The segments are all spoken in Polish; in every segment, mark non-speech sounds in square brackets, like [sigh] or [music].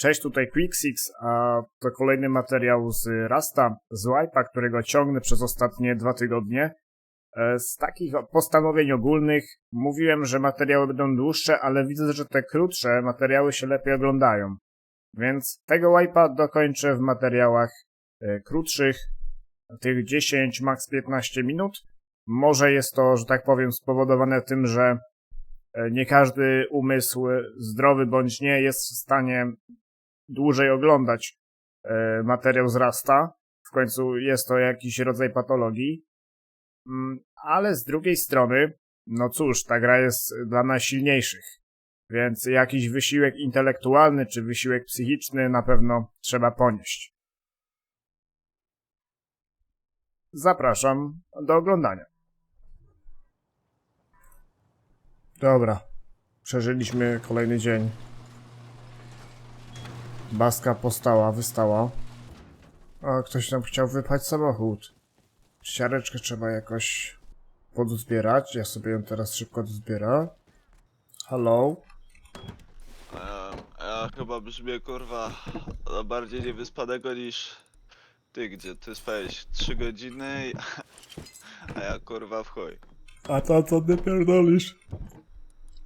Cześć, tutaj Quicksix, a to kolejny materiał z Rasta, z Wipe'a, którego ciągnę przez ostatnie dwa tygodnie. E, Z takich postanowień ogólnych mówiłem, że materiały będą dłuższe, ale widzę, że te krótsze materiały się lepiej oglądają. Więc tego Wipe'a dokończę w materiałach e, krótszych, tych 10, max 15 minut. Może jest to, że tak powiem, spowodowane tym, że e, nie każdy umysł, zdrowy bądź nie, jest w stanie dłużej oglądać e, materiał z Rasta. W końcu jest to jakiś rodzaj patologii. Mm, Ale z drugiej strony, no cóż, ta gra jest dla najsilniejszych. Więc jakiś wysiłek intelektualny czy wysiłek psychiczny na pewno trzeba ponieść. Zapraszam do oglądania. Dobra. Przeżyliśmy kolejny dzień. Baska postała, wystała. A ktoś nam chciał wypać samochód. Siareczkę trzeba jakoś podzbierać. Ja sobie ją teraz szybko zbieram. Hello? Ja, ja chyba brzmię kurwa no bardziej niewyspanego niż ty, gdzie ty spałeś 3 godziny, [laughs] a ja kurwa w chuj. A to co ty pierdolisz?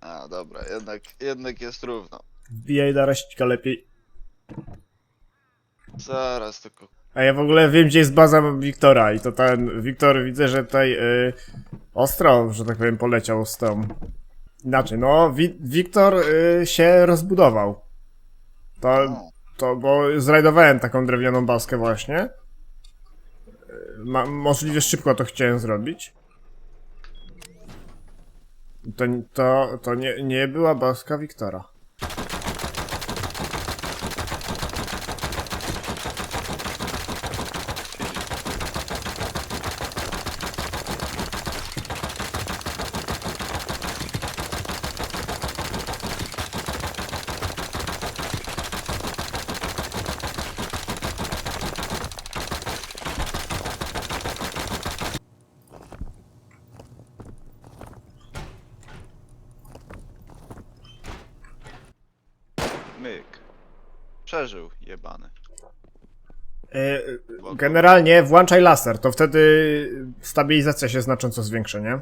A dobra, jednak, jednak jest równo. Wbijaj na raścika lepiej. Zaraz tylko. A ja w ogóle wiem, gdzie jest baza Wiktora i to ten Wiktor widzę, że tutaj y, ostro, że tak powiem, poleciał z tą. Inaczej, no, Wi Wiktor y, się rozbudował. To, No, to, bo zrajdowałem taką drewnianą baskę właśnie. Y, Ma, możliwie szybko to chciałem zrobić. To, to, to nie, nie była baska Wiktora. Przeżył, jebany. E, Generalnie włączaj laser, to wtedy stabilizacja się znacząco zwiększa, nie?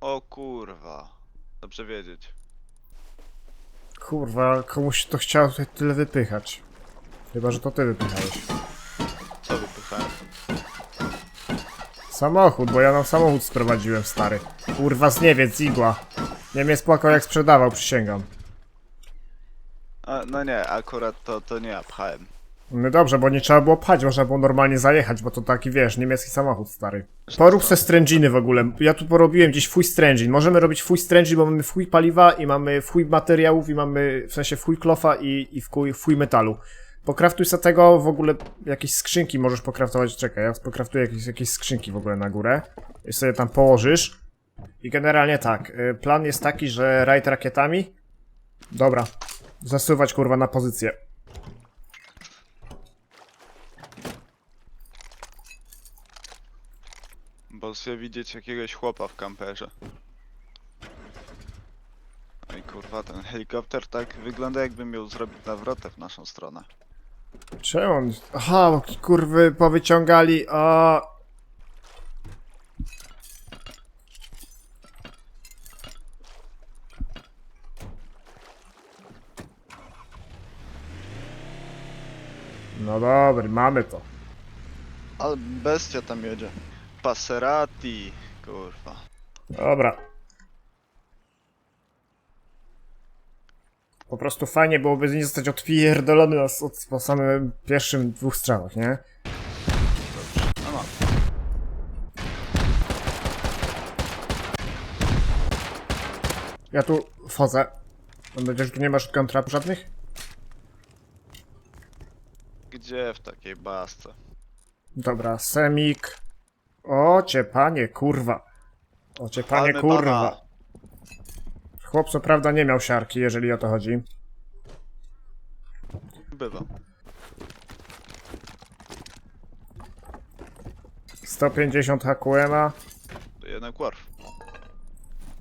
O kurwa. Dobrze wiedzieć. Kurwa, komuś to chciało tutaj tyle wypychać. Chyba, że to ty wypychałeś. Co wypychałem? Samochód, bo ja nam samochód sprowadziłem, stary. Kurwa, z Niemiec, igła. Niemiec płakał jak sprzedawał, przysięgam. A, no nie, akurat to, to nie ja pchałem. No dobrze, bo nie trzeba było pchać, można było normalnie zajechać, bo to taki, wiesz, niemiecki samochód, stary. Porób se strędziny w ogóle. Ja tu porobiłem gdzieś fuj strędzin. Możemy robić fuj strędzin, bo mamy fuj paliwa i mamy fuj materiałów i mamy, w sensie fuj klofa i, i fuj, fuj metalu. Pokraftuj sobie tego, w ogóle jakieś skrzynki możesz pokraftować. Czekaj, ja pokraftuję jakieś, jakieś skrzynki w ogóle na górę. I sobie tam położysz. I generalnie tak, y, plan jest taki, że rajd rakietami. Dobra, zasuwać kurwa na pozycję. Bo chcę widzieć jakiegoś chłopa w kamperze. No i kurwa, ten helikopter tak wygląda jakby miał zrobić nawrotę w naszą stronę. Czemu on... Aha, kurwy powyciągali, a... No dobra, mamy to. Ale bestia tam jedzie. Passerati, kurwa. Dobra. Po prostu fajnie byłoby nie zostać odpierdolony na, od, po samym pierwszym dwóch strzałach, nie? No mam. Ja tu wchodzę. Mam nadzieję, że tu nie masz kontrapu żadnych? Gdzie w takiej basce? Dobra, semik. O, cię panie, kurwa. O cię panie, Palmy kurwa. Chłop co prawda nie miał siarki, jeżeli o to chodzi. Bywa. 150 HQM'a. To jednak Worf.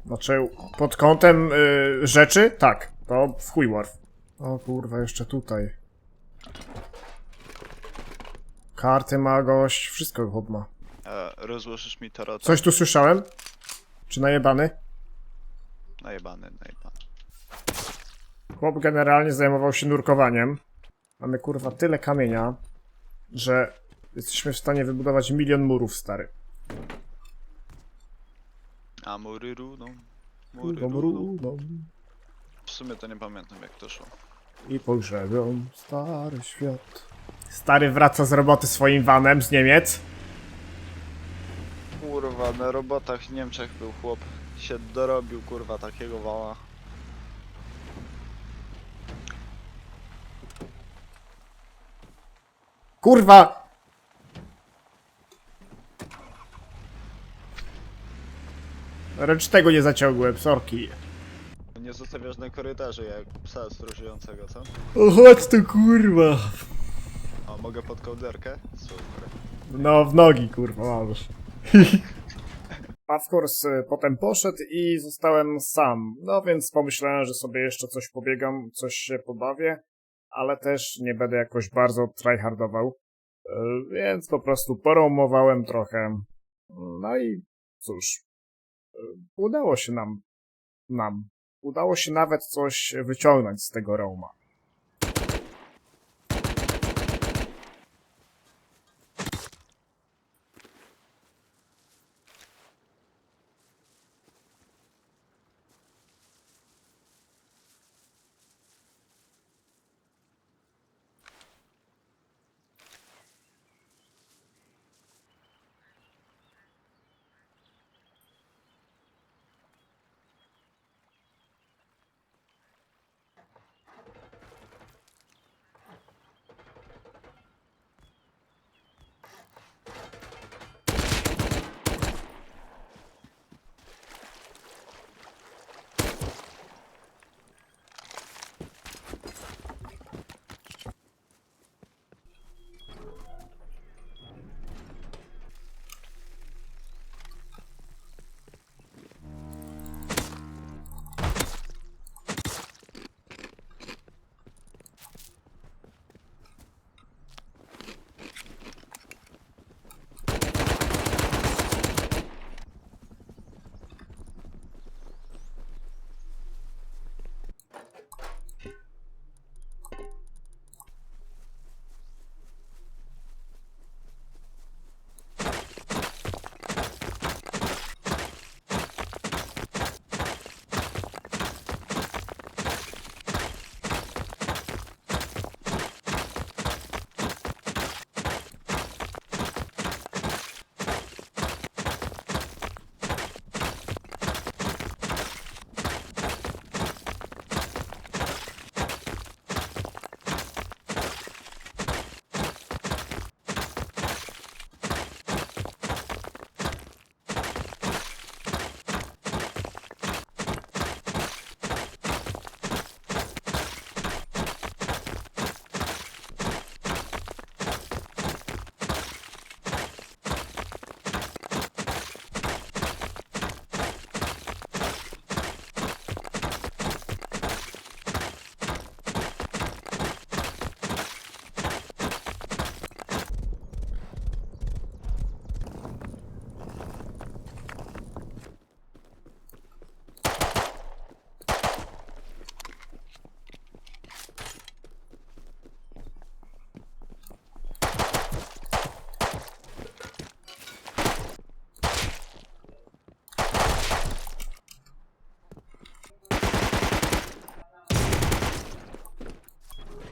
Znaczy, pod kątem y, rzeczy? Tak, to w chuj Worf. O kurwa, jeszcze tutaj. Karty ma gość, wszystko chłop ma. E, rozłożysz mi tarot Coś tu słyszałem? Czy najebany? najebany, najebany. Chłop generalnie zajmował się nurkowaniem. Mamy kurwa tyle kamienia, że jesteśmy w stanie wybudować milion murów, stary. A mury runą. Mury Kurwa, runą. mru- W sumie to nie pamiętam jak to szło. I pogrzebią stary świat. Stary wraca z roboty swoim vanem z Niemiec. Kurwa, na robotach w Niemczech był chłop. Się dorobił kurwa takiego wała. Kurwa! Ręcz tego nie zaciągłem, sorki. Nie zostawiasz na korytarzu jak psa stróżującego, co? O, chodź tu kurwa. Mogę pod kołderkę? Super. No, w nogi, kurwa, możesz. [laughs] Of course, y, potem poszedł i zostałem sam. No więc pomyślałem, że sobie jeszcze coś pobiegam, coś się pobawię, ale też nie będę jakoś bardzo tryhardował. Y, Więc po prostu poromowałem trochę. No i cóż, y, udało się nam, nam, udało się nawet coś wyciągnąć z tego Roma.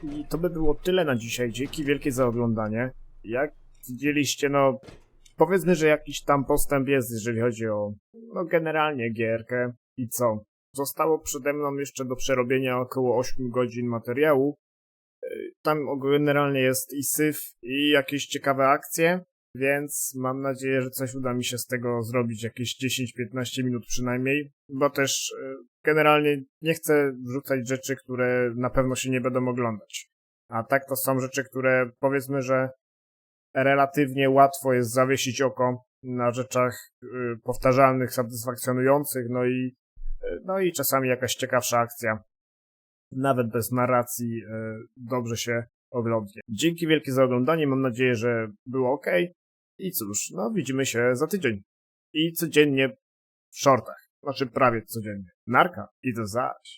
I to by było tyle na dzisiaj. Dzięki wielkie za oglądanie. Jak widzieliście, no powiedzmy, że jakiś tam postęp jest, jeżeli chodzi o no generalnie gierkę. I co? Zostało przede mną jeszcze do przerobienia około 8 godzin materiału. Yy, Tam generalnie jest i syf, i jakieś ciekawe akcje, więc mam nadzieję, że coś uda mi się z tego zrobić, jakieś 10-15 minut przynajmniej, bo też yy, generalnie nie chcę wrzucać rzeczy, które na pewno się nie będą oglądać. A tak to są rzeczy, które powiedzmy, że relatywnie łatwo jest zawiesić oko na rzeczach y, powtarzalnych, satysfakcjonujących, no i E, No i czasami jakaś ciekawsza akcja, nawet bez narracji, e, dobrze się oglądnie. Dzięki wielkie za oglądanie, mam nadzieję, że było ok. I cóż, no widzimy się za tydzień. I codziennie w shortach. Znaczy prawie codziennie. Narka i do zaś.